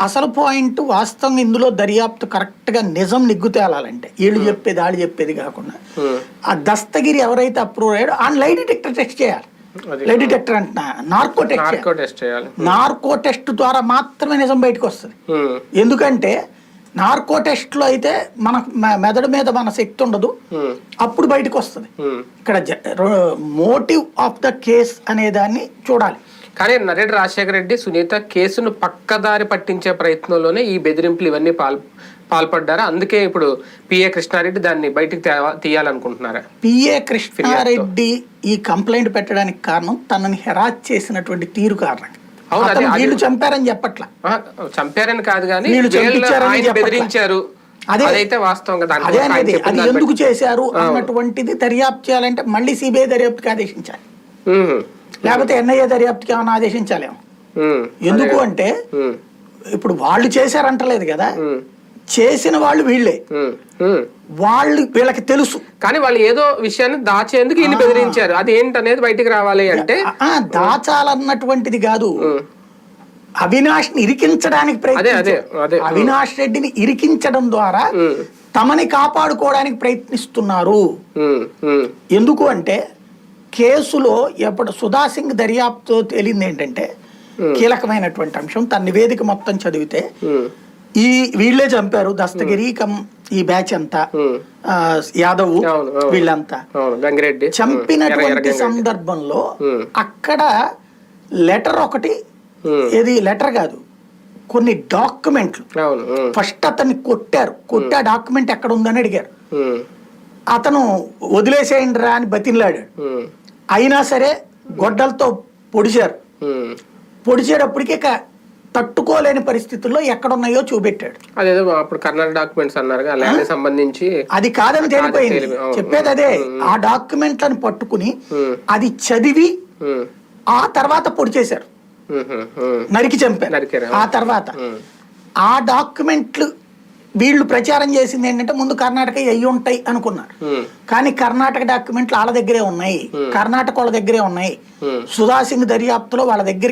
అసలు పాయింట్ వాస్తవంగా ఇందులో దర్యాప్తు కరెక్ట్గా నిజం నిగ్గు తేలాలంటే. వీళ్ళు చెప్పేది వాళ్ళు చెప్పేది కాకుండా. ఉమ్, ఆ దస్తగిరి ఎవరైతే అప్రూవ్ అయ్యాడో ఆ లై డిటెక్టర్ టెస్ట్ చేయాలి. అది లై డిటెక్టర్ అంటున్నా నార్కో టెస్ట్ చేయాలి. నార్కో టెస్ట్ ద్వారా మాత్రమే నిజం బయటకు వస్తుంది. ఉమ్, ఎందుకంటే నార్కో టెస్ట్లో అయితే మన మెదడు మీద మన శక్తి ఉండదు. అప్పుడు బయటకు వస్తుంది. ఇక్కడ మోటివ్ ఆఫ్ ద కేస్ అనే దాన్ని చూడాలి. కానీ నరేడు రాజశేఖర రెడ్డి సునీత కేసును పక్కదారి పట్టించే ప్రయత్నంలోనే ఈ బెదిరింపులు ఇవన్నీ పాల్ పాల్పడ్డారా. అందుకే ఇప్పుడు పిఏ కృష్ణారెడ్డి దాన్ని బయటికి తీయాలనుకుంటున్నారా? పిఏ కృష్ణారెడ్డి ఈ కంప్లైంట్ పెట్టడానికి కారణం తనని హెరాస్ చేసినటువంటి తీరు కారణం. వీళ్ళు చంపారని చెప్పట్ల. చంపారని కాదు కానీ. బెదిరించారు. అదే- అదైతే వాస్తవంగా దాంట్లో అదే అనేది. ఎందుకు చేశారు అన్నటువంటిది దర్యాప్తు చేయాలంటే మళ్ళీ సిబిఐ దర్యాప్తుకి ఆదేశించాలి. లేకపోతే ఎన్ఐఏ దర్యాప్తుకి ఏమైనా ఆదేశించాలేమో. ఉమ్, ఎందుకు అంటే ఇప్పుడు వాళ్ళు చేశారంటలేదు కదా. చేసిన వాళ్ళు వీళ్ళే. వాళ్ళు వీళ్ళకి తెలుసు. కానీ వాళ్ళు ఏదో విషయాన్ని దాచేందుకు ఈయన బెదిరించారు. అది ఏంటనేది బయటికి రావాలి అంటే దాచాలన్నటువంటిది కాదు. అవినాష్ని ఇరికించడానికి అవినాష్ రెడ్డిని ఇరికించడం ద్వారా తమని కాపాడుకోవడానికి ప్రయత్నిస్తున్నారు. ఎందుకు అంటే కేసులో ఎప్పుడు సుధా సింగ్ దర్యాప్తు తేలింది ఏంటంటే కీలకమైనటువంటి అంశం తన నివేదిక మొత్తం చదివితే ఈ వీళ్ళే చంపారు దస్తగిరి కమ్ ఈ బ్యాచ్ అంతా. యాదవ్. వీళ్ళంతా. చంపినటువంటి. సందర్భంలో. అక్కడ లెటర్ ఒకటి ఇది లెటర్ కాదు కొన్ని డాక్యుమెంట్లు. ఫస్ట్ అతన్ని కొట్టారు. కొట్టి ఆ డాక్యుమెంట్ ఎక్కడ ఉందని అడిగారు. అతను వదిలేసేయండి రా అని బతిన్లాడాడు అయినా సరే గొడ్డలతో పొడిచారు. పొడిచేటప్పటికి తట్టుకోలేని పరిస్థితుల్లో ఎక్కడున్నాయో చూపెట్టాడు. అదేదో అప్పుడు కర్ణాటక డాక్యుమెంట్స్ అన్నారు ల్యాండ్ సంబంధించి అది కాదని తేలిపోయింది. చెప్పేది అదే. ఆ డాక్యుమెంట్లను పట్టుకుని అది చదివి ఆ తర్వాత పొడి చేశారు నరికి చంపారు. ఆ తర్వాత ఆ డాక్యుమెంట్లు వీళ్ళు ప్రచారం చేసింది ఏంటంటే ముందు కర్ణాటక అయ్యి ఉంటాయి అనుకున్నారు. కానీ కర్ణాటక డాక్యుమెంట్లు వాళ్ళ దగ్గరే ఉన్నాయి. కర్ణాటక వాళ్ళ దగ్గరే ఉన్నాయి. ఉమ్. సుధా సింగ్ దర్యాప్తులో వాళ్ళ దగ్గర